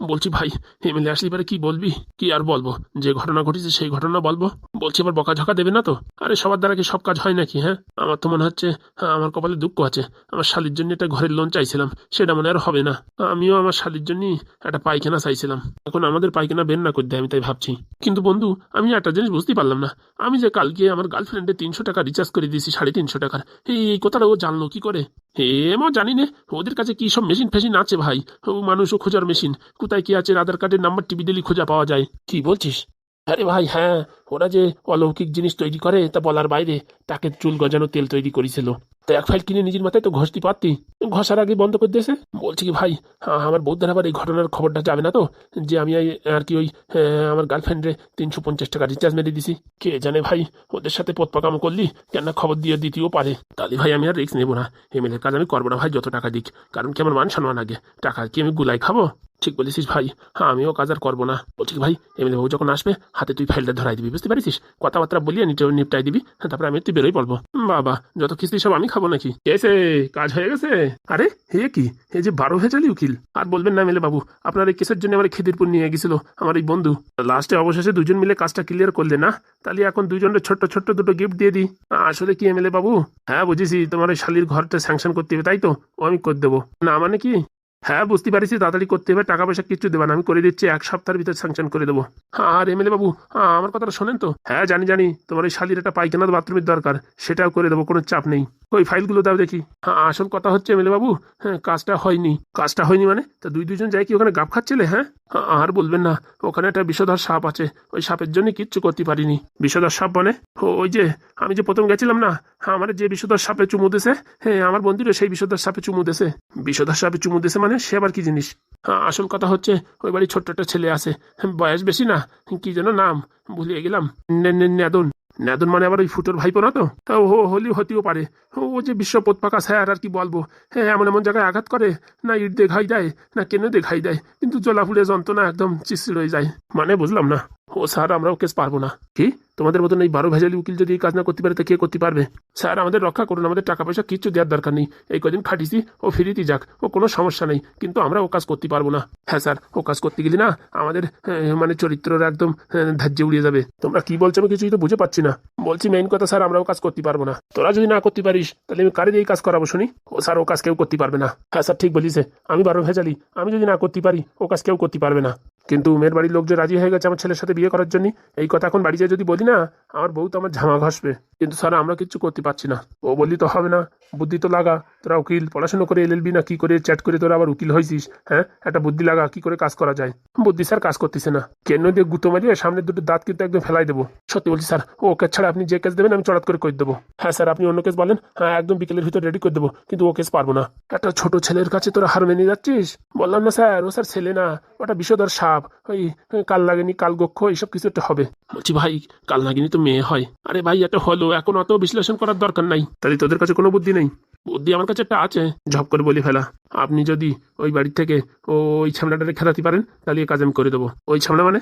বলছি ভাই এমএলএ আসলে এবারে কি বলবি? কি আর বলব? যে ঘটনা ঘটেছে সেই ঘটনা বলব। বলছি এবার বকাঝকা দেবে না তো? আরে সবার দ্বারা কি সব কাজ হয় নাকি হ্যাঁ? আমার তো মনে হচ্ছে হ্যাঁ, আমার কপালে দুঃখ আছে। আমার শালির জন্য একটা ঘরের লোন চাইছিলাম সেটা মনে আর হবে না। আমিও আমার শালির জন্য একটা পায়খানা চাইছিলাম। এখন আমাদের পায়খানা বের না করতে আমি তাই ভাবছি। কিন্তু বন্ধু আমি একটা জিনিস বুঝতে পারলাম না। আমি যে কালকে আমার গার্লফ্রেন্ডে তিনশো টাকা রিচার্জ করে দিয়েছি সাড়ে তিনশো টাকার। এই কথাটা ও জানলো কি করে? হে মা জানি না ওদের কাছে কি সব মেশিন ফেশিন আছে ভাই? ও মানুষও খোঁজার মেশিন কোথায় কি আছে? আধার কার্ডের নাম্বার টিভি দিলি খোঁজা পাওয়া যায়। কি বলছিস? আরে ভাই হ্যাঁ ওরা যে অলৌকিক জিনিস তৈরি করে, তা বলার বাইরে তাকে চুল গজানো তেল তৈরি করেছিল। তো এক ফাইল কিনে নিজের মাথায় তো ঘষতে পারতি ঘষার আগে বন্ধ করে দিয়েছে বলছি কি ভাই আমার বৌদ্ধের আবার এই ঘটনার খবরটা যাবে না তো? যে আমি আর কি ওই আমার গার্লফ্রেন্ডে তিনশো পঞ্চাশ টাকা রিচার্জ মেরে দিছি। কে জানে ভাই, ওদের সাথে পথ করলি কেন খবর দিয়ে দিতেও পারে। তাহলে ভাই আমি আর রিস্ক নেব না। এমএলএর কাজ আমি করব না ভাই, যত টাকা দিক। কারণ কি আমার মান সম্মান আগে। টাকা কি আমি গুলাই খাব? ঠিক বলেছিস ভাই। হ্যাঁ আমিও কাজ আর করব না। বলছি ভাই এমএলএ বাবু যখন আসবে হাতে তুই ফাইলটা ধরাই দিবি বুঝতে পারিস কথাবার্তা বলিয়ে নিচে নিপটাই দিবি হ্যাঁ, তারপরে আমি তুই বেরোই পড়ব বাবা যত কিস্তি সব আমি খাব নাকি? এসে কাজ হয়ে গেছে? আরে হে কি? এই যে বারো ভেজালি উকিল। আর বলবেন না এমএলএ বাবু আপনার এই কেসের জন্য আমার খিদিরপুর নিয়ে গেছিল আমার এই বন্ধু। লাস্টে অবশেষে দুজন মিলে কাজটা ক্লিয়ার করলে না? তাহলে এখন দুজনের ছোট্ট ছোট্ট দুটো গিফট দিয়ে দিই। আসলে কি এমএলএ বাবু? হ্যাঁ বুঝেছি তোমার ওই শালির ঘরটা স্যাংশন করতে হবে তাই তো? ও আমি করে দেবো। না মানে কি? হ্যাঁ বুঝতে পারিছি তাড়াতাড়ি করতে হবে টাকা পয়সা কিচ্ছু দেবেন আমি করে দিচ্ছি এক সপ্তাহের ভিতরে স্যাংশন করে দেবো। আর এমএলএ বাবু হ্যাঁ, আমার কথাটা শোনেন তো। হ্যাঁ জানি জানি তোমার ওই শালির একটা পায়খানার বাথরুমের দরকার সেটাও করে দেবো কোনো চাপ নেই। ওই ফাইলগুলো দাও দেখি। হ্যাঁ আসল কথা হচ্ছে এমএলএ বাবু হ্যাঁ কাজটা হয়নি। কাজটা হয়নি মানে? তা দুই দুজন যাই কি ওখানে গাপ খাচ্ছিলে হ্যাঁ? আ- আর বলবেন না ওখানে একটা বিষধর সাপ আছে ওই সাপের জন্য কিচ্ছু করতে পারিনি। বিষধর সাপ মানে? ওই যে আমি যে প্রথম গেছিলাম না হ্যাঁ, আমার যে বিষধর সাপে চুমু দিছে হ্যাঁ আমার বন্ধুরও সেই বিষধর সাপে চুমু দিছে। বিষধর সাপে চুমু দিছে মানে? সে আবার কি জিনিস? হ্যাঁ, আসল কথা হচ্ছে ওই বাড়ি ছোট্ট একটা ছেলে আছে। হ্যাঁ, বয়স বেশি না। কি যেন নাম ভুলিয়ে গেলাম। নেদন। নেদন মানে আবার ওই ফুটোর ভাইপো না তো? ও হলেও হতেও পারে। ও যে বিশ্ব পোতপাকা স্যার আর কি বলব? হ্যাঁ এমন এমন জায়গায় আঘাত করে না ইট দেখাই দেয় না কেন দেখাই দেয়। কিন্তু জলাফুলে যন্ত্রণা একদম চিচিড় হয়ে যায়। মানে বুঝলাম না। ও স্যার আমরাও কেস পারব না। কি? তোমাদের মতন এই বারো ভেজালি উকিল যদি এই কাজ না করতে পারে, তা কে করতে পারবে? স্যার, আমাদের রক্ষা করুন, আমাদের টাকা পয়সা কিচ্ছু দেওয়ার দরকার নেই। এই কদিন খাটিছি, ও ফিরিতে যাক, ও কোনো সমস্যা নেই, কিন্তু আমরা ও কাজ করতে পারব না। হ্যাঁ স্যার, ও কাজ করতে গেলে না আমাদের মানে চরিত্রের একদম ধার্য উড়িয়ে যাবে। তোমরা কি বলছো আমি কিছুই তো বুঝে পাচ্ছি না। বলছি মেইন কথা, স্যার আমরাও কাজ করতে পারব না। তোরা যদি না করতে পারিস, তাহলে আমি কারে এই কাজ করাবো শুনি? ও, স্যার, ও কাজ কেউ করতে পারবে না। হ্যাঁ স্যার, ঠিক বলিছে। আমি বারো ভেজালি আমি যদি না করতে পারি, ও কাজ কেউ করতে পারবে না। কিন্তু মেয়ের বাড়ির লোক যে রাজি হয়ে গেছে আমার ছেলের সাথে বিয়ে করার জন্য। এই কথা এখন বাড়ি যেয়ে যদি বলি না, আমার বউ তো আমার ঝামা ঘষবে। কিন্তু স্যার, আমরা কিচ্ছু করতে পারছি না। ও বললি, তো হবে না, বুদ্ধি তো লাগা। তোরা উকিল, পড়াশোনা করে এলএলবি না কি করে চ্যাট করে তোরা আবার উকিল হয়েছিস হ্যাঁ? একটা বুদ্ধি লাগা, কি করে কাজ করা যায়? বুদ্ধি স্যার কাজ করতেছে না। কেন দিয়ে গুতো মারিয়ে সামনের দুটো দাঁত কিন্তু একদম ফেলাই দেবো। সত্যি বলছি স্যার, ও কেস ছাড়া আপনি যে কেস দেবেন, আমি চড়াত করে করে দেবো। হ্যাঁ স্যার, আপনি অন্য কেস বলেন হ্যাঁ একদম বিকেলের ভিতর রেডি করে দেবো, কিন্তু ও কেস পারব না। একটা ছোট ছেলের কাছে তোরা হার মেনে যাচ্ছিস? বললাম না স্যার, ও স্যার ছেলে না, ওটা বিষধর সাপ, ওই ওই কাল লাগেনি, কাল গক্ষ, এইসব কিছু একটা হবে। বলছি, ভাই কাল নাগিনি তো মেয়ে হয়। আরে ভাই, এটা হলো, এখন অত বিশ্লেষণ করার দরকার নাই। তাহলে তোদের কাছে কোনো বুদ্ধি নেই? বুদ্ধি আমার কাছে একটা আছে, ঝপ করে বলি ফেলা। আপনি যদি ওই বাড়ির থেকে ওই ছামড়াটারে খেলাতে পারেন, তাহলে কাজ আমি করে দেবো। ওই ছামড়া মানে?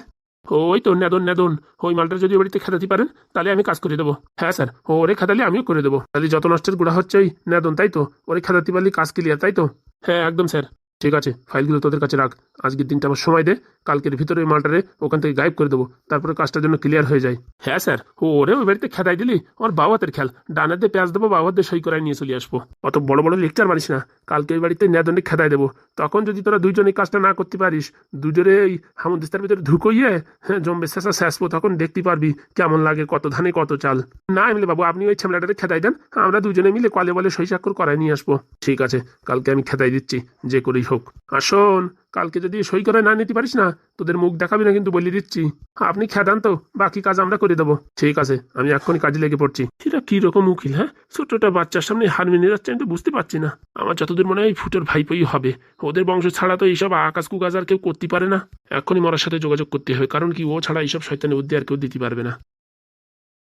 ওই তো, নেদন নেদন। ওই মালটা যদি বাড়িতে খেদাতে পারেন, তাহলে আমি কাজ করে দেবো। হ্যাঁ স্যার, ওরে খেদালে আমিও করে দেবো। তাহলে যত নষ্টের গুড়া হচ্ছে ওই নেদন, তাই তো? ওরে খেদাতে পারলে কাজ ক্লিয়ার তাই তো? হ্যাঁ একদম স্যার। ঠিক আছে ফাইলগুলো তোদের কাছে রাখ। আজকের দিনটা আমার সময় দে। কালকের ভিতরে ওই মালটারে ওখান থেকে গায়েব করে দেবো। তারপরে কাজটা যেন ক্লিয়ার হয়ে যায়। হ্যাঁ স্যার। ও ওরে, ওই বাড়িতে খেদাই দিলি? ওর বাবাতের খেয়াল। ডানের দিয়ে পেঁয়াজ দেবো বাবাতে সই করাই নিয়ে চলে আসব। অত বড় বড় লেকচার মানিস না। কালকে ওই বাড়িতে নেদনে খেদাই দেবো। তখন যদি তোরা দুইজনে কাজটা না করতে পারিস, দুজনে এই হামদিস্তার ভিতরে ঢুকইয়ে হ্যাঁ জম্বে শেষা শেষবো, তখন দেখতে পারবি কেমন লাগে, কত ধানে কত চাল। না এমনি বাবু, আপনি ওই ছেমলাটারে খেদাই দেন। আমরা দুজনে মিলে কলে বলে সই স্বাক্ষর করাই নিয়ে আসব। ঠিক আছে, কালকে আমি খেদাই দিচ্ছি, যে করেই হোক। আর শোন কালকে যদি সই করে না নিতে পারিস না, তোদের মুখ দেখাবি না কিন্তু বলে দিচ্ছি। আপনি খেদান তো, বাকি কাজ আমরা করে দেবো। ঠিক আছে, আমি এক্ষুনি কাজে লেগে পড়ছি। এটা কি রকম উকিল হ্যাঁ? ছোটটা বাচ্চার সামনে হার মেনে যাচ্ছে, আমি তো বুঝতে পারছি না। আমার যতদূর মনে হয় ফুটোর ভাইপই হবে। ওদের বংশ ছাড়া তো এইসব আকাশ কুকাজ আর কেউ করতে পারে না। এখনই মরার সাথে যোগাযোগ করতে হবে, কারণ কি ও ছাড়া এইসব শয়তানের বুদ্ধি আর কেউ দিতে পারবে না।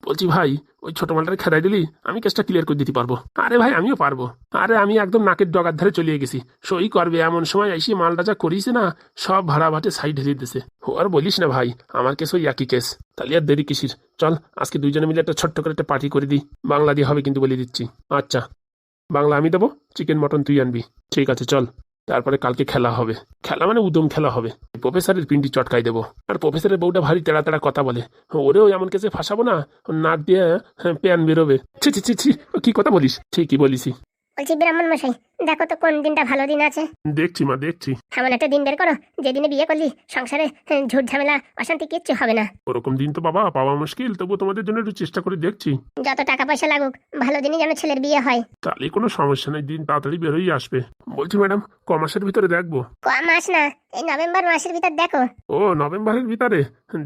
বলছি, ভাই, ওই ছোট মালটারে খেদাই দিলি, আমি কেসটা ক্লিয়ার করে দিতে পারব। আরে ভাই, আমিও পারব। আরে, আমি একদম নাকের ডগার ধারে চলিয়ে গেছি। সই করবে, এমন সময় এসে মালটা যা করিছে না, সব ভাড়া ভাটে সাইড হেরিয়ে দিছে ও আর বলিস না ভাই, আমার কেস ওই একই কেস তাহলে আর দেরি কিসির? চল, আজকে দুইজনে মিলে একটা ছোট্ট করে একটা পার্টি করে দিই। বাংলা দিয়ে হবে কিন্তু বলে দিচ্ছি। আচ্ছা বাংলা আমি দেবো চিকেন মটন তুই আনবি। ঠিক আছে, চল। তারপরে কালকে খেলা হবে। খেলা মানে উদম খেলা হবে। প্রফেসরের পিন্ডি চটকাই দেবো। আর প্রফেসরের বউটা ভারী তেড়া তেড়া কথা বলে। ওরেও এমন কেসে ফাঁসাবো না? নাক দিয়ে হ্যাঁ, প্যান বেরোবে। ছি ছি ছি কি কথা বলিস? ঠিকই বলিস ব্রাহ্মণ মশাই দেখো তো কোন দিনটা ভালো দিন আছে। দেখছি মা দেখছি। এমন একটা দিন বের করো যেদিনে বিয়ে করলি সংসারে হ্যাঁ, ঝুট ঝামেলা অশান্তি কিচ্ছু হবে না। ওরকম দিন তো বাবা পাওয়া মুশকিল তবু তোমাদের জন্য একটু চেষ্টা করে দেখছি। যত টাকা পয়সা লাগুক ভালো দিনই যেন ছেলের বিয়ে হয়। তাহলে কোনো সমস্যা নেই দিন তাড়াতাড়ি বেরোই আসবে। বলছি ম্যাডাম ক মাসের ভিতরে দেখব? ক মাস না এই নভেম্বর মাসের ভিতর দেখো। ও নভেম্বরের ভিতরে?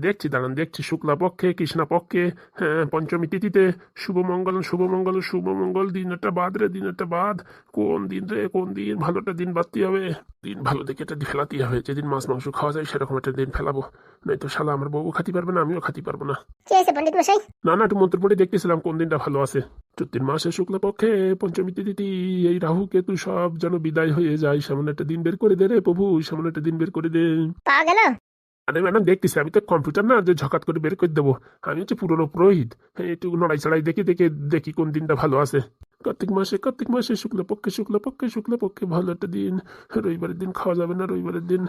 দেখছি দাঁড়ান দেখছি শুক্লা পক্ষে কৃষ্ণা পক্ষে হ্যাঁ, পঞ্চমী তিথিতে শুভ মঙ্গল শুভ মঙ্গল শুভ মঙ্গল দিন একটা বাদ রে দিন একটা বাদ। কোন দিন রে কোন দিন ভালো একটা দিন বাড়তে হবে দিন ভালো দেখে একটা ফেলাতেই হবে। যেদিন মাছ মাংস খাওয়া যায় সেরকম একটা দিন ফেলাবো। নয়তো শালা আমার বউ খাতি পারবে না আমিও খাতি পারব না। না না একটু মন্ত্র পড়ে দেখতেছিলাম কোন দিনটা ভালো আছে। চৈত্র মাসে শুক্লা পক্ষে পঞ্চমী তিথি এই রাহু কেতু সব যেন বিদায় হয়ে যায়। সেমন একটা দিন বের করে দে রে প্রভু সেমন একটা দিন বের করে দে। পাওয়া গেল? আরে ম্যাডাম, দেখতেছি। আমি তো কম্পিউটার না, যে ঝকাত করে বের করে দেবো। আমি হচ্ছে পুরনো পুরোহিত। হ্যাঁ একটু নড়াই চড়াই দেখি, দেখে, দেখি কোন দিনটা ভালো আছে। কার্তিক মাসে কার্তিক মাসে, শুক্লা পক্ষে শুক্লা পক্ষে শুক্লা পক্ষে ভালো একটা দিন। রবিবারের দিন খাওয়া যাবে না, রবিবারের দিন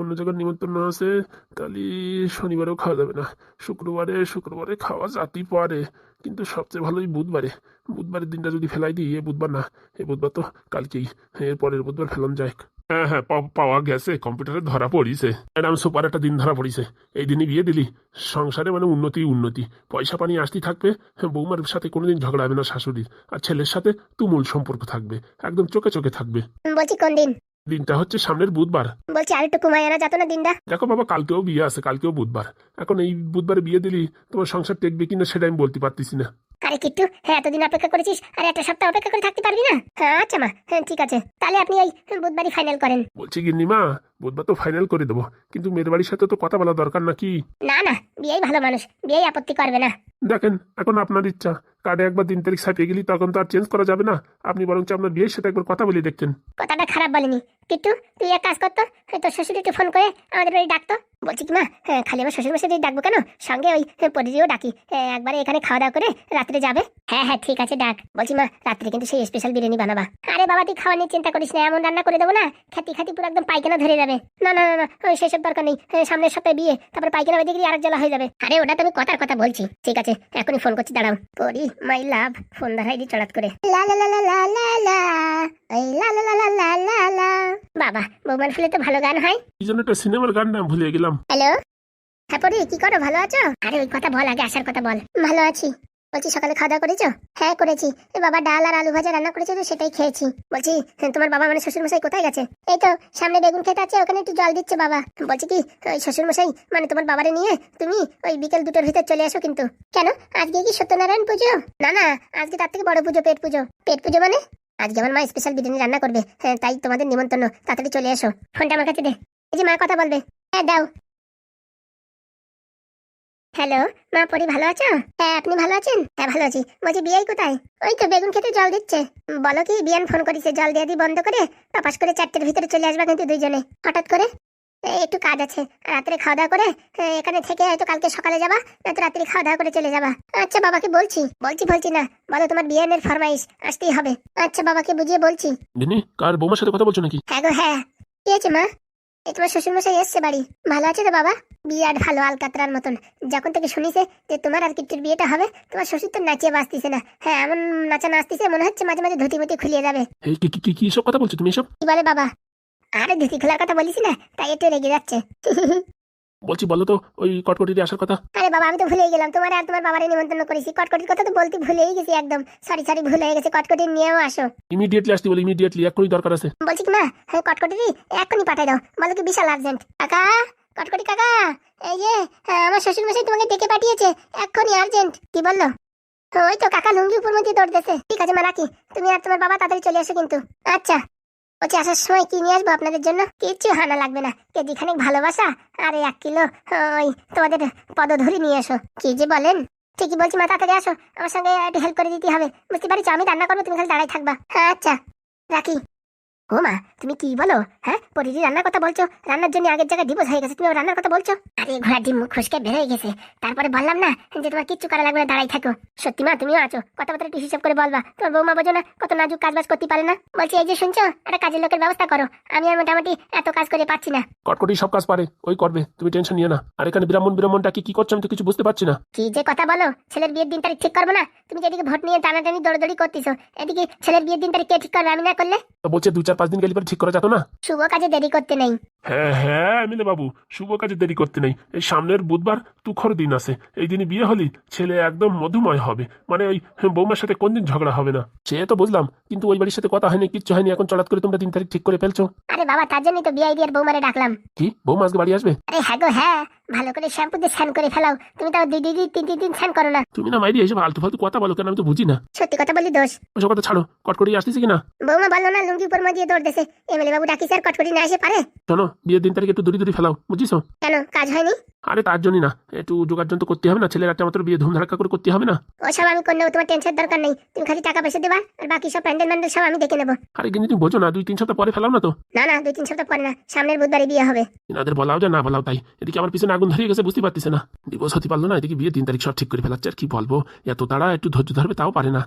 অন্য জায়গায় নিমন্ত্রণ আছে। তাহলে শনিবারেও খাওয়া যাবে না। শুক্রবারে শুক্রবারে খাওয়া যাতেই পারে। কিন্তু সবচেয়ে ভালোই বুধবারে। বুধবারের দিনটা যদি ফেলাই দিই, এ বুধবার না। এ বুধবার তো কালকেই। এর পরের বুধবার ফেলাম যায় হ্যাঁ হ্যাঁ পাওয়া গেছে কম্পিউটারে ধরা পড়িছে। ম্যাডাম সুপার একটা দিন ধরা পড়িছে। এই দিনই বিয়ে দিলি। সংসারে মানে উন্নতি উন্নতি। পয়সা পানি আসতেই থাকবে হ্যাঁ, বৌমার সাথে কোনোদিন ঝগড়া হবে না শাশুড়ির। আর ছেলের সাথে তুমুল সম্পর্ক থাকবে একদম চোখে চোখে থাকবে। বলছি কোন দিন? দিনটা হচ্ছে সামনের বুধবার। বলছি আর একটু কমায় আনা যাতো না দিনটা? দেখো বাবা কালকেও বিয়ে আছে কালকেও বুধবার। এখন এই বুধবারে বিয়ে দিলি তোমার সংসার টেকবে কিনা সেটা আমি বলতে পারতেছি না। আরে কিট্টু হ্যাঁ এতদিন অপেক্ষা করেছিস, আর একটা সপ্তাহ অপেক্ষা করে থাকতে পারবি না? হ্যাঁ আচ্ছা মা হ্যাঁ ঠিক আছে। তাহলে আপনি এই বুধবারই ফাইনাল করেন। বলছি গিন্নিমা বুধবার তো ফাইনাল করে দেবো। কিন্তু মেয়ের বাড়ির সাথে তো কথা বলা দরকার নাকি? না না বিয়েই ভালো মানুষ বিয়েই আপত্তি করবে না। দেখেন এখন আপনার ইচ্ছা। কার্ডে একবার দিন তারিখ ছাপিয়ে গেলি তখন তো আর চেঞ্জ করা যাবে না। আপনি বরঞ্চ আপনার বিয়ের সাথে একবার কথা বলে দেখতেন কথাটা খারাপ বলেনি। কিট্টু তুই এক কাজ করতো তোর শ্বশুর একটু ফোন করে আমাদের বাড়ি ডাকতো বলছি কি মা হ্যাঁ খালি আমার শ্বশুর মশাই ডাকবো কেন? সঙ্গে ওই পরিদিও ডাকি। হ্যাঁ, একবারে এখানে খাওয়া দাওয়া করে রাত্রে যাবে। হ্যাঁ হ্যাঁ ঠিক আছে ডাক। বলছি মা রাত্রে কিন্তু সেই স্পেশাল বিরিয়ানি বানাবা। আরে বাবা তুই খাওয়া নিয়ে চিন্তা করিস না এমন রান্না করে দেবো না খাতি খাতি পুরো একদম পায়খানা ধরে যাবে। না না না না ওই সেসব দরকার নেই হ্যাঁ, সামনের সপ্তাহে বিয়ে তারপর পায়খানা বেঁধে গিয়ে আরেক জ্বালা হয়ে যাবে আরে ওটা তুমি কথার কথা বলছি ঠিক আছে এখনই ফোন করছি দাঁড়াও করি মাই লাভ ফোন ধরাই দি চড়াত করে লা লা লা লা লা লা লা এই লা লা লা লা লা লা লা বাবা বৌমান ফুলে তো ভালো গান হয় এই জন্য একটা সিনেমার গান নাম ভুলে গেলাম হ্যালো হ্যাঁ পরি কি করো ভালো আছো আরে ওই কথা বল আগে আসার কথা বল ভালো আছি বলছি, সকালে খাওয়া দাওয়া করেছ? হ্যাঁ করেছি। এ বাবা ডাল আর আলু ভাজা রান্না করেছে তো, সেটাই খেয়েছি। বলছি, তোমার বাবা মানে শ্বশুর মশাই কোথায় গেছে? এই তো, সামনে বেগুন খেতে আছে, ওখানে একটু জল দিচ্ছে বাবা। বলছি কি, ওই শ্বশুর মশাই মানে তোমার বাবারে নিয়ে তুমি ওই বিকেল দুটোর ভিতর চলে আসো কিন্তু। কেন? আজকে কি সত্যনারায়ণ পুজো? না না, আজকে তার থেকে বড় পুজো, পেট পুজো। পেট পুজো মানে? আজকে আমার মা স্পেশাল বিরিয়ানি রান্না করবে হ্যাঁ তাই তোমাদের নিমন্ত্রণ। তাড়াতাড়ি চলে এসো ফোনটা আমার কাছে দে। এই যে মা কথা বলবে। হ্যাঁ দাও। হ্যালো মা পরি ভালো আছো? হ্যাঁ আপনি ভালো আছেন? হ্যাঁ ভালো আছি। বলছি বিয়াই কোথায়? ওই তো বেগুন খেতে জল দিচ্ছে। বলো কি বিয়ান ফোন করেছে জল দিয়ে দি বন্ধ করে পাপাস করে চারটের ভিতরে চলে আসবা কিন্তু দুইজনে। হঠাৎ করে? একটু কাজ আছে। রাত্রে খাওয়া দাওয়া করে এখানে থেকে হয়তো কালকে সকালে যাবা নয়তো রাত্রে খাওয়া দাওয়া করে চলে যাবা। আচ্ছা বাবাকে বলছি। বলছি বলছি না। বলো তোমার বিয়ানের ফরমাইশ আসতেই হবে। আচ্ছা বাবাকে বুঝিয়ে বলছি। কার বৌমার সাথে কথা বলছো নাকি? হ্যাঁ গো হ্যাঁ। কি আছে মা? এই তোমার শ্বশুর মশাই এসছে বাড়ি। ভালো আছে তো বাবা? বিরাট ভালো আলকাতরার মতন। যখন থেকে শুনিছে যে তোমার আর কিট্টুর বিয়েটা হবে তোমার শ্বশুর তো নাচিয়ে বাঁচতিছে না। হ্যাঁ এমন নাচা নাচতিছে মনে হচ্ছে মাঝে মাঝে ধুতি মুতি খুলিয়ে যাবে। এই কি কি- কি কি সব কথা বলছো তুমি এসব? কি বলে বাবা? আরে ধুতি খোলার কথা বলিস না তাই একটু রেগে যাচ্ছে। বলছি বলো তো ওই কটকটিতে আসার কথা। আরে বাবা আমি তো ভুলেই গেলাম। তোমার আর তোমার বাবারে নিমন্ত্রণ করেছি। কটকটির কথা তো বলতে ভুলেই গেছি একদম। সরি সরি ভুল হয়ে গেছে। কটকটি নিয়েও আসো। ইমিডিয়েটলি আসতে বলি ইমিডিয়েটলি এক্ষুনি দরকার আছে। বলছি কি মা হ্যাঁ কটকটি এক্ষুনি পাঠাই দাও। বলো কি বিশাল আর্জেন্ট কাকা কটকটি কাকা এই যে হ্যাঁ, আমার শ্বশুর মশাই তোমাকে ডেকে পাঠিয়েছে। এক্ষুনি আর্জেন্ট কি বলল? ওই তো কাকা লুঙ্গি উপর মধ্যে দৌড় দৌড়তেছে। ঠিক আছে মা রাখি। তুমি আর তোমার বাবা তাড়াতাড়ি চলে আসো কিন্তু। আচ্ছা। বলছি, আসার সময় কি নিয়ে আসব আপনাদের জন্য? কিচ্ছু হানা লাগবে না। কেজি খানিক ভালোবাসা, আরে এক কিলো, ওই তোমাদের পদধরি নিয়ে এসো। কি যে বলেন? ঠিকই বলছি, মা, তাড়াতাড়ি আসো। আমার সঙ্গে একটু হেল্প করে দিতে হবে। বুঝতে পারিছো, আমি রান্না করব, তুমি খালি দাঁড়াই থাকবা। আচ্ছা রাখি। ও মা তুমি কি বলো? হ্যাঁ পরিধি রান্নার কথা বলছো রান্নার জন্য আগের জায়গায় ডিভোর্স হয়ে গেছে তুমি রান্নার কথা বলছো? আরে ঘোড়া ডিম মুখ খুশকে বের হয়ে গেছে। তারপরে বললাম না যে তোমার কিচ্ছু করা লাগবে না দাঁড়াই থাকো। সত্যি মা তুমিও আছো। কথাবার্তা একটু হিসাব করে বলবা। তোমার বৌমা বোঝো না কত নাজুক কাজ বাজ করতে পারে না। বলছি এই যে শুনছো একটা কাজের লোকের ব্যবস্থা করো। আমি আর মোটামুটি এত কাজ করে পাচ্ছি না। কটকটি সব কাজ পারে ওই করবে তুমি টেনশন নিও না। আর এখানে ব্রাহ্মণ ব্রাহ্মণটা কি কি করছে আমি তো কিছু বুঝতে পারছি না। কি যে কথা বলো ছেলের বিয়ের দিন তারিখ ঠিক করব না? তুমি যেদিকে ভোট নিয়ে টানাটানি দৌড়দৌড়ি করতেছো এদিকে ছেলের বিয়ের দিন তারিখ কে ঠিক করবে আমি না করলে? তো বলছে দু চার পাঁচ দিন গেলে পরে ঠিক করা যেত না? শুভ কাজে দেরি করতে নেই। হ্যাঁ হ্যাঁ এমএলএ বাবু শুভ কাজে দেরি করতে নেই। এই সামনের বুধবার তুখর দিন আছে। এই দিনই বিয়ে হলি ছেলে একদম মধুময় হবে। মানে ওই বৌমার সাথে কোন দিন ঝগড়া হবে না? সে তো বুঝলাম কিন্তু ওই বাড়ির সাথে কথা হয়নি কিচ্ছু হয়নি এখন চলাৎ করে তোমরা দিন তারিখ ঠিক করে ফেলছো। আরে বাবা তার জন্যই তো বিআই দিয়ে বৌমারে ডাকলাম। কি? বৌমা আজকে বাড়ি আসবে? আরে হ্যাঁ গো হ্যাঁ। ভালো করে শ্যাম্পু দিয়ে স্নান করে ফেলাও। তুমি তাও দুই দুই তিন তিন দিন স্নান করো না। তুমি না মাইরি এসে ফালতু ফালতু কথা বলো কেন আমি তো বুঝি না। সত্যি কথা বলি দোষ। ওসব কথা ছাড়ো কটকটি কি কিনা? বৌমা বলল না লুঙ্গি উপর দিয়ে দৌড় দেছে এমএলএ বাবু ডাকি স্যার কটকটি না এসে পারে। শোনো বিয়ের দিন তারিখ একটু দূরে দূরে ফেলাও বুঝিস? কেন কাজ হয়নি? আরে তার জন্যই না একটু যোগাযোগ তো করতে হবে না ছেলের একটা মাত্র বিয়ে ধুমধারাক্কা করে করতে হবে না। ওসব আমি করে নেব তোমার টেনশন দরকার নেই তুমি খালি টাকা পয়সা দেবা আর বাকি সব প্যান্ডেল ম্যান্ডেল সব আমি দেখে নেব। আরে কিন্তু তুমি বোঝো না দুই তিন সপ্তাহ পরে ফেলাও না তো? না না দুই তিন সপ্তাহ পরে না সামনের বুধবারে বিয়ে হবে। এনাদের বলাও যায় না বলাও তাই এদিকে আমার পিছনে আগুন ধরিয়ে গেছে বুঝতে পারতেছে না। দিবস হতে পারল না এদিকে বিয়ে তিন তারিখ সব ঠিক করে ফেলাচ্ছে আর কি বলব? এত তারা একটু ধৈর্য ধরবে তাও পারে না।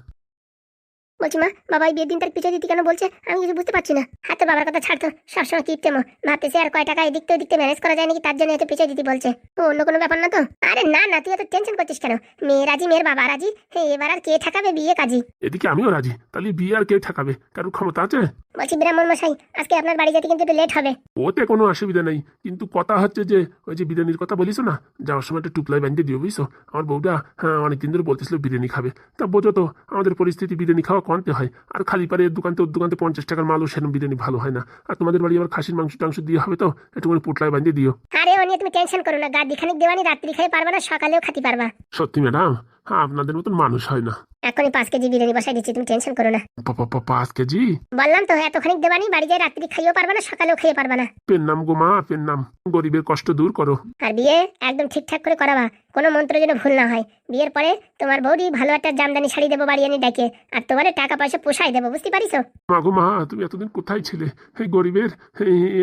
বলছি, মা, বাবা, এই বিয়ের দিন তার পিছিয়ে দিতে কেন বলছে? আমি কিছু বুঝতে পারছি না। হাতে বাবার কথা ছাড়তো সবসময় কিপতে মো। ভাবতেছে আর কয় টাকা এদিক তো ওদিক ম্যানেজ করা যায় নাকি তার জন্য এত পিছিয়ে দিতে বলছে। ও, অন্য কোনো ব্যাপার না তো? আরে না না, তুই এত টেনশন করছিস কেন? মেয়ে রাজি, মেয়ের বাবা রাজি? এবার আর কে ঠাকাবে বিয়ে কাজী? এদিকে আমিও রাজি, তাহলে বিয়ে আর কে ঠেকাবে? কারোর ক্ষমতা আছে? বলছি ব্রাহ্মণ মশাই আজকে আপনার বাড়ি যেতে কিন্তু একটু লেট হবে। ওতে কোনো অসুবিধা নেই কিন্তু কথা হচ্ছে যে ওই যে বিরিয়ানির কথা বলিস না যাওয়ার সময় একটা টুপলাই বানিয়ে দিও বুঝছ? আমার বউটা হ্যাঁ অনেকদিন ধরে বলতেছিল বিরিয়ানি খাবে। তা বোঝো তো আমাদের পরিস্থিতি বিরিয়ানি খাওয়া কমতে হয় আর খালি পারে দোকান তো দোকানতে পঞ্চাশ টাকার মালও সেরকম বিরিয়ানি ভালো হয় না। আর তোমাদের বাড়ি আবার খাসির মাংস টাংস দিয়ে হবে তো একটু করে পুটলাই বানিয়ে দিও। আরে ও নিয়ে তুমি টেনশন করো না গাদি খানিক দেওয়ানি রাত্রি খাই পারবা না সকালেও খাতে পারবা। সত্যি ম্যাডাম আপনাদের মতন মানুষ হয় না। এখনই পাঁচ কেজি বিরিয়ানি বসাই দিচ্ছি তুমি টেনশন করো না। পা- পা- পা- পাঁচ কেজি? বললাম তো এতখানি দেবানি বাড়ি যাই রাত্রি খাইও পারবে না সকালেও খাইয়ে পারবে না। পেন নাম গো মা পেন নাম। গরিবের কষ্ট দূর করো। আর বিয়ে একদম ঠিকঠাক করে করাবা। কোনো মন্ত্র যেন ভুল না হয়। বিয়ের পরে তোমার বৌদি ভালো একটা জামদানি শাড়ি দেবো বাড়ি এনে ডেকে আর তোমার টাকা পয়সা পোষাই দেবো বুঝতে পারিস মা গো মা তুমি এতদিন কোথায় ছিলে? এই গরিবের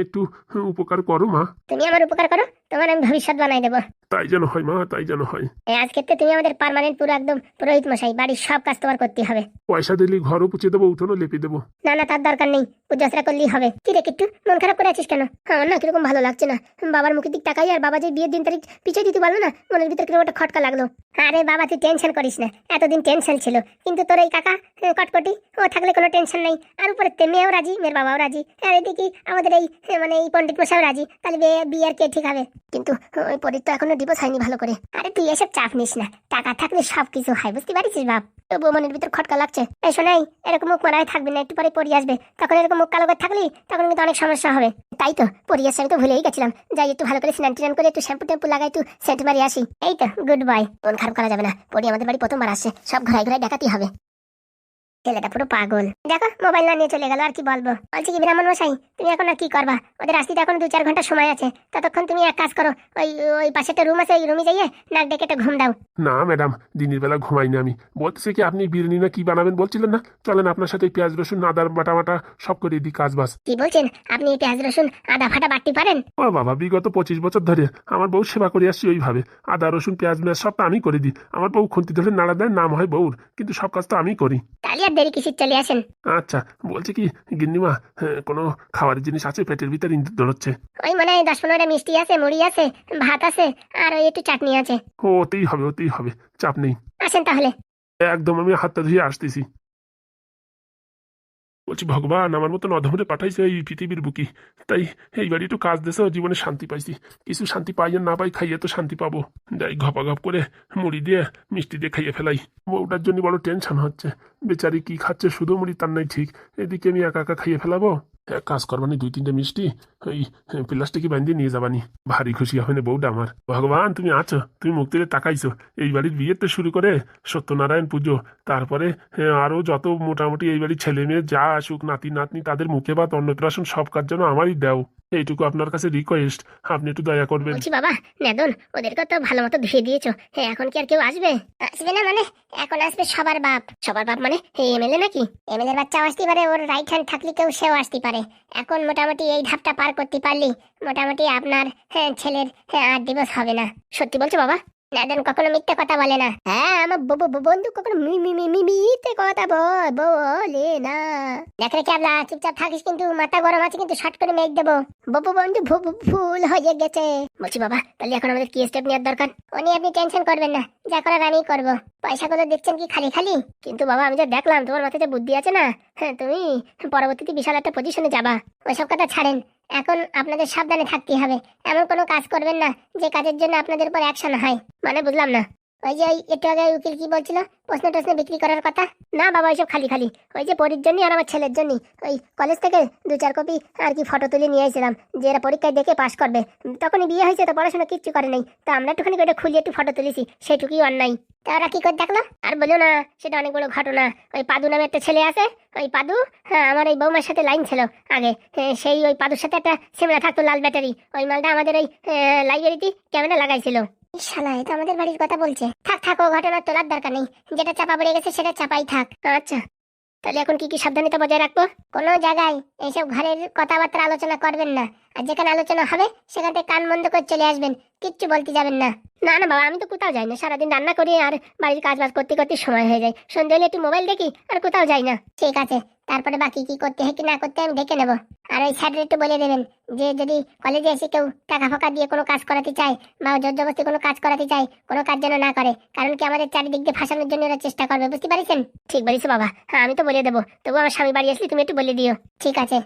একটু উপকার করো মা। তুমি আমার উপকার করো তোমার আমি ভবিষ্যৎ বানাই দেবো। তাই যেন হয় মা তাই যেন হয়। এই আজকে তো তুমি আমাদের পার্মানেন্ট পুরো একদম পুরোহিত মশাই বাড়ির সব কাজ তোমার করতে হবে। পয়সা দিলে ঘরও পুছে দেবো উঠোনও লেপে দেবো। না না তার দরকার নেই পূজাসরা করলেই হবে। কি রে কিট্টু মন খারাপ করে আছিস কেন? আমার না কীরকম ভালো লাগছে না। বাবার মুখের দিক তাকাই আর বাবা যে বিয়ের দিন তারিখ পিছিয়ে দিতে পারল না মনের ভিতরে কীরকম একটা খটকা লাগল? আরে বাবা, তুই টেনশন করিস না। এতদিন টেনশন ছিল। কিন্তু তোর এই কাকা কটকটি, ও থাকলে কোনো টেনশন নেই। আর উপরে তে মেয়েও রাজি, মেয়ের বাবাও রাজি। আর এদিকে আমাদের এই মানে এই পণ্ডিত মশাও রাজি। তাহলে বিয়ে বিয়ে আর কে ঠিক হবে? কিন্তু, ওই পরীর তো এখনও ডিভোর্স হয়নি ভালো করে। আরে তুই এসব চাপ নিস না। টাকা থাকলে সব কিছু হয়, বুঝতে পারিস বাপ। তবুও মনের ভিতর খটকা লাগছে। এই শোনাই এরকম মুখ মারায় থাকবি না, একটু পরে পরি আসবে। তখন এরকম মুখ কালো করে থাকলি, তখন কিন্তু অনেক সমস্যা হবে। তাই তো পরি আসে আমি তো ভুলেই গেছিলাম। যাই, একটু ভালো করে স্নান টিনান করে একটু শ্যাম্পু ট্যাম্পু লাগাই, একটু সেন্ট মারি আসি। এই তো, গুড বাই মন খারাপ করা যাবে না। পরি আমাদের বাড়ি প্রথমবার আসে সব ঘোরাই ঘোরাই দেখাতেই হবে। ছেলেটা পুরো পাগল। দেখো মোবাইল না নিয়ে চলে গেল আর কি বলব? বলছি কি ব্রাহ্মণ মশাই তুমি এখন আর কি করবা? ওদের আসতে এখন দু চার ঘণ্টা সময় আছে। ততক্ষণ তুমি এক কাজ করো ওই ওই পাশে একটা রুম আছে ওই রুমে যাইয়ে নাক ডেকে একটা ঘুম দাও। না ম্যাডাম দিনের বেলা ঘুমাইনি আমি। বলতেছে কি আপনি বিরিয়ানি না কি বানাবেন বলছিলেন না? চলেন আপনার সাথে পেঁয়াজ রসুন আদার বাটা বাটা সব করে দিই কাজ বাস কি বলছেন? আপনি এই পেঁয়াজ রসুন আদা ফাটা বাটতে পারেন? ও বাবা বিগত পঁচিশ বছর ধরে আমার বউ সেবা করে আসছি ওইভাবে। আদা রসুন পেঁয়াজ মেয়াজ সবটা আমি করে দিই। আমার বউ খুন্তি ধরে নাড়া দেয় নাম হয় বউর। কিন্তু সব কাজ তো আমি করি। তাহলে আর দেরি কিসের চলে আসেন? আচ্ছা বলছি কি গিন্নিমা কোনো খাবারের জিনিস আছে? পেটের ভিতরে দৌড়চ্ছে। ওই মনে হয় দশ পনেরোটা মিষ্টি আছে মুড়ি আছে ভাত আছে আর ওই একটু চাটনি আছে। ওতেই হবে ওতেই হবে চাপ নেই। আসেন তাহলে। একদম আমি হাতটা ধুয়ে আসতেছি। বলছি, ভগবান, আমার মতন অধমরে পাঠাইছে এই পৃথিবীর বুকি। তাই এই বাড়ি একটু কাজ দেশে, জীবনে শান্তি পাইছি। কিছু শান্তি পাই না পাই খাইয়ে তো শান্তি পাবো। যাই ঘপাঘপ করে মুড়ি দিয়ে মিষ্টি দিয়ে খাইয়ে ফেলাই। ওটার জন্য বড় টেনশন হচ্ছে। বেচারি কি খাচ্ছে শুধু মুড়ি, তার নাই ঠিক। এদিকে আমি একা একা খাইয়ে ফেলাবো? এক কাজ করবানি, দুই তিনটে মিষ্টি ওই প্লাস্টিকে বান্ধিয়ে নিয়ে যাবানি। ভারী খুশি হবে না বউটা আমার। ভগবান, তুমি আছো, তুমি মুখ তুলে তাকাইছো। এই বাড়ির বিয়েতে শুরু করে সত্যনারায়ণ পুজো। তারপরে আরও আরও যত মোটামুটি এই বাড়ির ছেলে মেয়ে যা আসুক, নাতি, নাতনি, তাদের মুখে বা অন্নপ্রাশন, সব কাজ যেন আমারই দাও। এইটুকু আপনার কাছে রিকোয়েস্ট আপনি একটু দয়া করবেন। বলছি বাবা নেদন ওদেরকে তো ভালো মতো ধুয়ে দিয়েছ। হ্যাঁ এখন কি আর কেউ আসবে? আসবে না মানে এখন আসবে সবার বাপ। সবার বাপ মানে এমএলএ নাকি? এমএলএ বাচ্চাও আসতে পারে ওর রাইট হ্যান্ড থাকলে কেউ সেও আসতে পারে। এখন মোটামুটি এই ধাপটা পার করতে পারলি মোটামুটি আপনার হ্যাঁ, ছেলের হ্যাঁ, আর দিবস হবে না। সত্যি বলছো বাবা? নেদন কখনো মিথ্যে কথা বলে না। হ্যাঁ আমার বন্ধু কখনো মিথ্যে কথা বল বলে না। দেখ রে ক্যাবলা চুপচাপ থাকিস কিন্তু, মাথা গরম আছে কিন্তু শর্ট করে মেঘ দেবো। ববু বন্ধু ভুল হয়ে গেছে। বলছি বাবা, তাহলে এখন আমাদের কি স্টেপ নেওয়ার দরকার? নিয়ে আপনি টেনশন করবেন না, যা করার আমি করব। পয়সাগুলো দেখছেন কি খালি খালি? কিন্তু বাবা, আমি যা দেখলাম, তোমার মাথায় যে বুদ্ধি আছে না? হ্যাঁ তুমি পরবর্তীতে বিশাল একটা পজিশনে যাবা। ওইসব কথা ছাড়েন। এখন আপনাদের সাবধানে থাকতে হবে। এমন কোনো কাজ করবেন না যে কাজের জন্য আপনাদের উপর অ্যাকশন হয়। মানে বুঝলাম না। ওই যে একটু আগে উকিল কি বলছিল? প্রশ্ন টশ্ন বিক্রি করার কথা? না বাবা, ওইসব খালি খালি। ওই যে পরীর জন্যই আর আমার ছেলের জন্য ওই কলেজ থেকে দু চার কপি আর কি ফটো তুলে নিয়ে এসেছিলাম। যে এরা পরীক্ষায় দেখে পাশ করবে। তখনই বিয়ে হয়েছে তো পড়াশোনা কিচ্ছু করে নাই। তো আমরা একটুখানি ওটা খুলে, একটু ফটো তুলেছি। সেটুকুই অন্যায়। তা ওরা কি করে দেখল? আর বলো না সেটা অনেক বড় ঘটনা। ওই পাদু নামে একটা ছেলে আছে। ওই পাদু হ্যাঁ আমার এই বৌমার সাথে লাইন ছিল আগে। হ্যাঁ, সেই ওই পাদুর সাথে একটা সিমরা থাকতো লাল ব্যাটারি ওই মালটা আমাদের ওই লাইব্রেরিতে ক্যামেরা লাগাইছিল। শালা এটা আমাদের বাড়ির কথা বলছে। থাক থাক ও ঘটনা তোলার দরকার নেই। যেটা চাপা পড়ে গেছে সেটা চাপাই থাক। আচ্ছা তাহলে এখন কি কি সাবধানতা বজায় রাখব? কোনো জায়গায় এইসব ঘরের কথাবার্তা আলোচনা করবেন না। আর যেখানে আলোচনা হবে, সেখান থেকে কান বন্ধ করে চলে আসবেন। কিচ্ছু বলতে যাবেন না। না না, বাবা, আমি তো কোথাও যাই না। সারাদিন রান্না করি আর বাড়ির কাজ বাজ করতে করতে সময় হয়ে যায়। সন্ধ্যে হলে একটু মোবাইল দেখি আর কোথাও যাই না। ঠিক আছে, তারপরে বাকি কি করতে হয়, কি না করতে আমি দেখে নেব। আর ওই স্যারের একটু বলে দেবেন যে, যদি কলেজে এসে কেউ টাকা ফাঁকা দিয়ে কোনো কাজ করাতে চায় বা জোর জবরদস্তি কোনো কাজ করাতে চায়, কোনো কাজ যেন না করে, কারণ কি আমাদের চারিদিক দিয়ে ফাঁসানোর জন্য ওরা চেষ্টা করবে, বুঝতে পারছেন? ঠিক বলেছ বাবা। হ্যাঁ আমি তো বলে দেবো। তবু আমার স্বামী বাড়ি আসলে তুমি একটু বলে দিও। ঠিক আছে।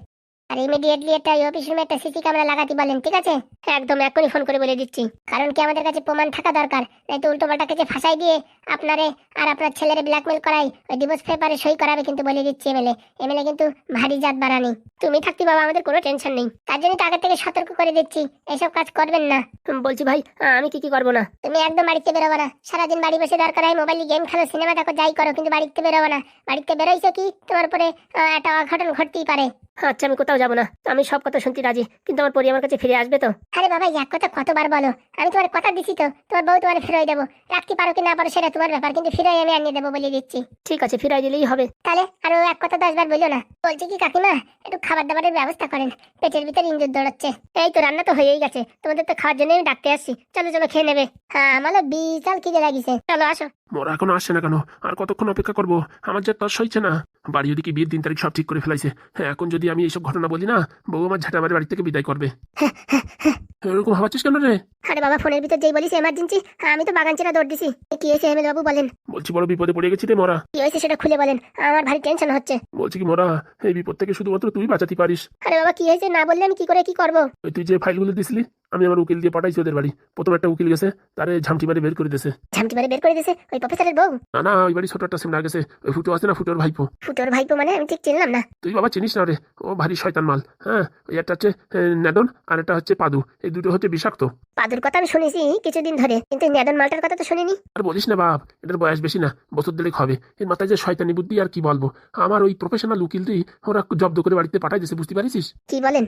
আর ইমিডিয়েটলি একটা অফিস রুমে একটা সিসি ক্যামেরা লাগাতে বলেন, ঠিক আছে? একদম এক্ষুনি ফোন করে বলে দিচ্ছি। কারণ কি আমাদের কাছে প্রমাণ থাকা দরকার। নাই তো উল্টো পাল্টা কাছে ফাঁসাই দিয়ে আপনারে আর আপনার ছেলের ব্ল্যাকমেল করাই ওই ডিভোর্স পেপারে সই করাবে কিন্তু বলে দিচ্ছি এমএলএ এমএলএ কিন্তু ভারী জাত বাড়ানি। তুমি থাকতে বাবা, আমাদের কোনো টেনশন নেই। তার জন্য তো আগে থেকে সতর্ক করে দিচ্ছি। এসব কাজ করবেন না। বলছি ভাই আমি কি কি করব না? তুমি একদম বাড়িতে বেরোবো না। সারাদিন বাড়ি বসে দরকার হয় মোবাইলে গেম খেলো সিনেমা দেখো, যাই করো, কিন্তু বাড়িতে বেরোবো না। বাড়িতে বেরোইছো কি? তোমার পরে একটা অঘটন ঘটতেই পারে। আচ্ছা আমি কোথাও যাব না। আমি সব কথা শুনতে রাজি কিন্তু আমার পরি আমার কাছে ফিরে আসবে তো? আরে বাবা এক কথা কতবার বলো? আমি তোমার কথা দিছি তো তোমার বউ তোমার ফিরাই দেবো। রাখতে পারো কি না পারো সেটা তোমার ব্যাপার কিন্তু ফিরাই আমি আনিয়ে দেবো বলে দিচ্ছি। ঠিক আছে ফিরাই দিলেই হবে। তাহলে আরও এক কথা দশবার বলল না। বলছি কি কাকিমা একটু খাবার দাবারের ব্যবস্থা করেন। পেটের ভিতরে ইঞ্জুর দৌড়াচ্ছে। এই তো রান্না তো হয়েই গেছে তোমাদের তো খাওয়ার জন্য আমি ডাকতে আসছি। চলো চলো খেয়ে নেবে। হ্যাঁ আমারও বিশাল খিদে লাগিছে। চলো আসো। মোরা এখনও আসছে না কেন? আর কতক্ষণ অপেক্ষা করব? আমার যে তর সইছে না। বাড়ি ওদিকে বিয়ের দিন তারিখ সব ঠিক করে ফেলাইছে। হ্যাঁ এখন যদি আমি এইসব ঘটনা বলি না বউ আমার ঝাঁটাবাড়ি বাড়ি থেকে বিদায় করবে। এরকম ভাবাচ্ছিস কেন রে? আরে বাবা ফোনের ভিতর যেই বলিস এমার্জেন্সি আমি তো বাগান ছেড়ে দৌড় দিছি। কি হয়েছে এমএল বাবু বলেন? বলছি বড় বিপদে পড়ে গেছি রে মোরা। কি হয়েছে সেটা খুলে বলেন। আমার ভারী টেনশন হচ্ছে। বলছি কি মরা এই বিপদ থেকে শুধুমাত্র তুই বাঁচাতে পারিস। আরে বাবা কি হয়েছে না বললে আমি কি করে কি করব? তুই যে ফাইলগুলো দিছিলি আমি আমার উকিল দিয়ে পাঠাইছি ওদের বাড়ি। প্রথম একটা উকিল গেছে তারে ঝামটি মারে বের করে দিয়েছে ঝামটি মারে বের করে দিয়েছে ওই প্রফেসরের বউ? না না ওই বাড়ি ছোট একটা সিমরা গেছে। ওই ফুটো আছে না ফুটোর ভাইপো? ফুটোর ভাইপো মানে? আমি ঠিক চিনলাম না। তুই বাবা চিনিস না রে? ও ভারী শয়তান মাল হ্যাঁ? ওই একটা হচ্ছে নেদন আর একটা হচ্ছে পাদু। এই দুটো হচ্ছে বিষাক্ত। পাদুর কথা আমি শুনেছি কিছুদিন ধরে কিন্তু নেদন মালটার কথা তো শুনিনি। আর বলিস না বাপ এটার বয়স বেশি না বছর দিলেক হবে। এর মাথায় যে শয়তানি বুদ্ধি আর কি বলব? আমার ওই প্রফেশনাল উকিল তুই ওরা জব্দ করে বাড়িতে পাঠাই দিয়েছে বুঝতে পারিস কি বলেন?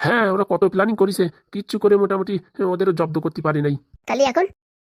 হ্যাঁ ওরা কত প্ল্যানিং করেছে। কিচ্ছু করে মোটামুটি ওদের জব্দ করতে পারি নাই। তাহলে এখন?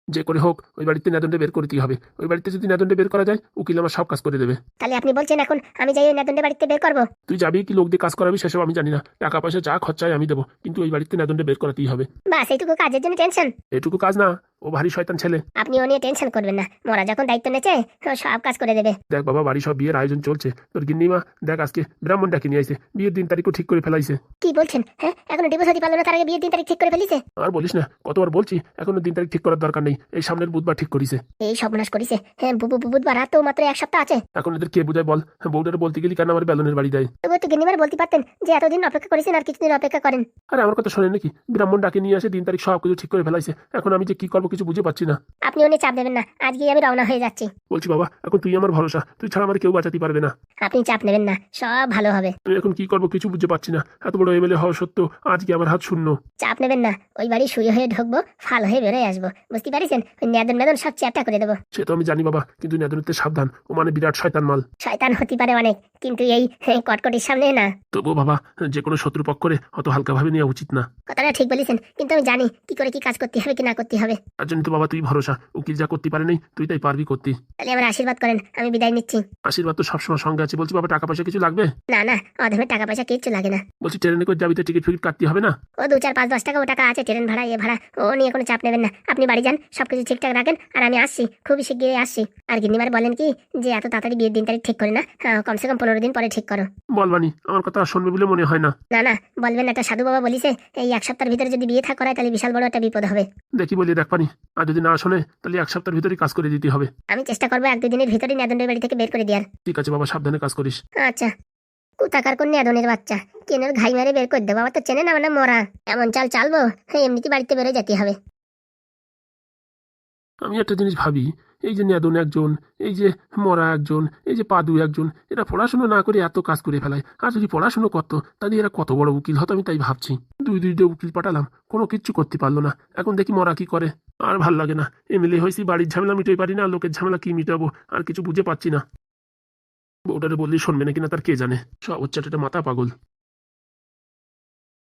যে করে হোক ওই বাড়িতে নেদনটা বের করতেই হবে। ওই বাড়িতে যদি নেদনটা বের করা যায় উকিল আমার সব কাজ করে দেবে। তাহলে আপনি বলছেন এখন আমি যাই ওই নেদনদের বাড়িতে বের করব? তুই যাবি কি লোক দিয়ে কাজ করাবি সেসব আমি জানি না। টাকা পয়সা যা খরচায় আমি দেবো কিন্তু ওই বাড়িতে নেদনটা বের করাতেই হবে। বাস এইটুকু কাজের জন্য টেনশন? এটুকু কাজ না। ও ভারী শয়তান ছেলে। আপনি ও নিয়ে টেনশন করবেন না। মোরা যখন দায়িত্ব নেছে ও সব কাজ করে দেবে। দেখ বাবা বাড়ি সব বিয়ের আয়োজন চলছে। তোর গিন্নিমা দেখ আজকে ব্রাহ্মণ ডাকে নিয়ে আইছে। বিয়ের দিন তারিখও ঠিক করে ফেলাইছে। কি বলছেন? হ্যাঁ এখনও ডিভোর্স হতে পারল না তার আগে বিয়ের দিন তারিখ ঠিক করে ফেলিছে? আর বলিস না কতবার বলছি এখনও দিন তারিখ ঠিক করার দরকার নেই। এই সামনের বুধবার ঠিক করিছে। এই সর্বনাশ করিছে। হ্যাঁ বুবু বুবুধবার রাত তো মাত্র এক সপ্তাহ আছে। এখন এদের কে বুঝায় বল? বউটার বলতে গেলি কেন আমার বেলনের বাড়ি দেয়? তবু একটু গিনিবার বলতে পারতেন যে এতদিন অপেক্ষা করেছেন আর কিছুদিন অপেক্ষা করেন। আরে আমার কথা শোনেন নাকি? ব্রাহ্মণ ডাকে নিয়ে আসে দিন তারিখ সব কিছু ঠিক করে ফেলাইছে। এখন আমি যে কি করব কিছু বুঝে পাচ্ছি না। আপনি উনি চাপ দেবেন না আজকেই আমি রওনা হয়ে যাচ্ছি। বলছি বাবা এখন তুই আমার ভরসা তুই ছাড়া আমার কেউ বাঁচাতে পারবে না। আপনি চাপ নেবেন না সব ভালো হবে। আমি এখন কি করব কিছু বুঝতে পারছি না এত বড় এমএলএ হওয়া সত্ত্বেও আজকে আমার হাত শূন্য। চাপ নেবেন না ওই বাড়ি শুয়ে হয়ে ঢুকবো ফাল হয়ে বেরোয় আসব। বুঝতে পারিছেন? ওই নেদন মেদন সব চ্যাপটা করে দেবো। সে তো আমি জানি বাবা কিন্তু নেদনিতে সাবধান ও মানে বিরাট শয়তান মাল। শয়তান হতে পারে অনেক কিন্তু এই এই কটকটির সামনে না। তবুও বাবা যে কোনো শত্রু পক্ষরে অত হালকাভাবে নেওয়া উচিত না। কথাটা ঠিক বলেছেন কিন্তু আমি জানি কি করে কি কাজ করতে হবে কি না করতে হবে। তার জন্য তো বাবা তুই ভরসা। উকিল যা করতে পারে নেই তুই তাই পারবি করতে। তাহলে আমার আশীর্বাদ করেন আমি বিদায় নিচ্ছি। আশীর্বাদ তো সবসময় সঙ্গে আছে। বলছি বাবা টাকা পয়সা কিছু লাগবে? না না অধমের টাকা পয়সা কিচ্ছু লাগে না। বলছি ট্রেনে করে যাবি তো টিকিট ফিকিট কাটতে হবে না? ও দু চার পাঁচ দশ টাকা ও টাকা আছে ট্রেন ভাড়া এ ভাড়া ও নিয়ে কোনো চাপ নেবেন না। আপনি বাড়ি যান সবকিছু ঠিকঠাক রাখেন আর আমি আসছি খুবই শিগগিরই আসছি। আর গিন্নিমার বলেন কি যে এত তাড়াতাড়ি বিয়ের দিন তারিখ ঠিক করে না হ্যাঁ, কমসে কম পনেরো দিন পরে ঠিক করো। বলবানি আমার কথা শুনবে বলে মনে হয় না। না না বলবেন একটা সাধু বাবা বলিছে এই এক সপ্তাহের ভিতরে যদি বিয়ে থাক করায় তাহলে বিশাল বড় একটা বিপদ হবে। দেখি বলি দেখ পানি আর যদি না শোনে তাহলে এক সপ্তাহের ভিতরে কাজ করে দিতে হবে। আমি চেষ্টা করব এক দুদিনের ভিতরে নেদনের বাড়ি থেকে বের করে দেওয়ার ঠিক আছে বাবা সাবধানে কাজ করিস। আচ্ছা। কোথাকার কোন নেদনের বাচ্চা? কেনের ঘাই মেরে বের করে দেবো বাবা তো চেনে না মানে মরা। এমন চাল চালবো হ্যাঁ এমনিতে বাড়িতে বেরো যেতে হবে। আমি একটা জিনিস ভাবি এই যে নেদন একজন, এই যে মরা একজন, এই যে পাদু একজন, এরা পড়াশুনো না করে এত কাজ করে ফেলায়। আর যদি পড়াশুনো করতো, তাহলে এরা কত বড় উকিল হতো আমি তাই ভাবছি। দুই দুইটা উকিল পাঠালাম, কোনো কিচ্ছু করতে পারল না। এখন দেখি মরা কি করে। আর ভালো লাগে না। এমএলএ হয়েছি, বাড়ির ঝামেলা মিটাই পারি না, লোকের ঝামেলা কি মিটাবো, আর কিছু বুঝে পাচ্ছি না। বউটারে বললি, শুনবে না কিনা তার কে জানে? সব হচ্ছে একটা মাথা পাগল।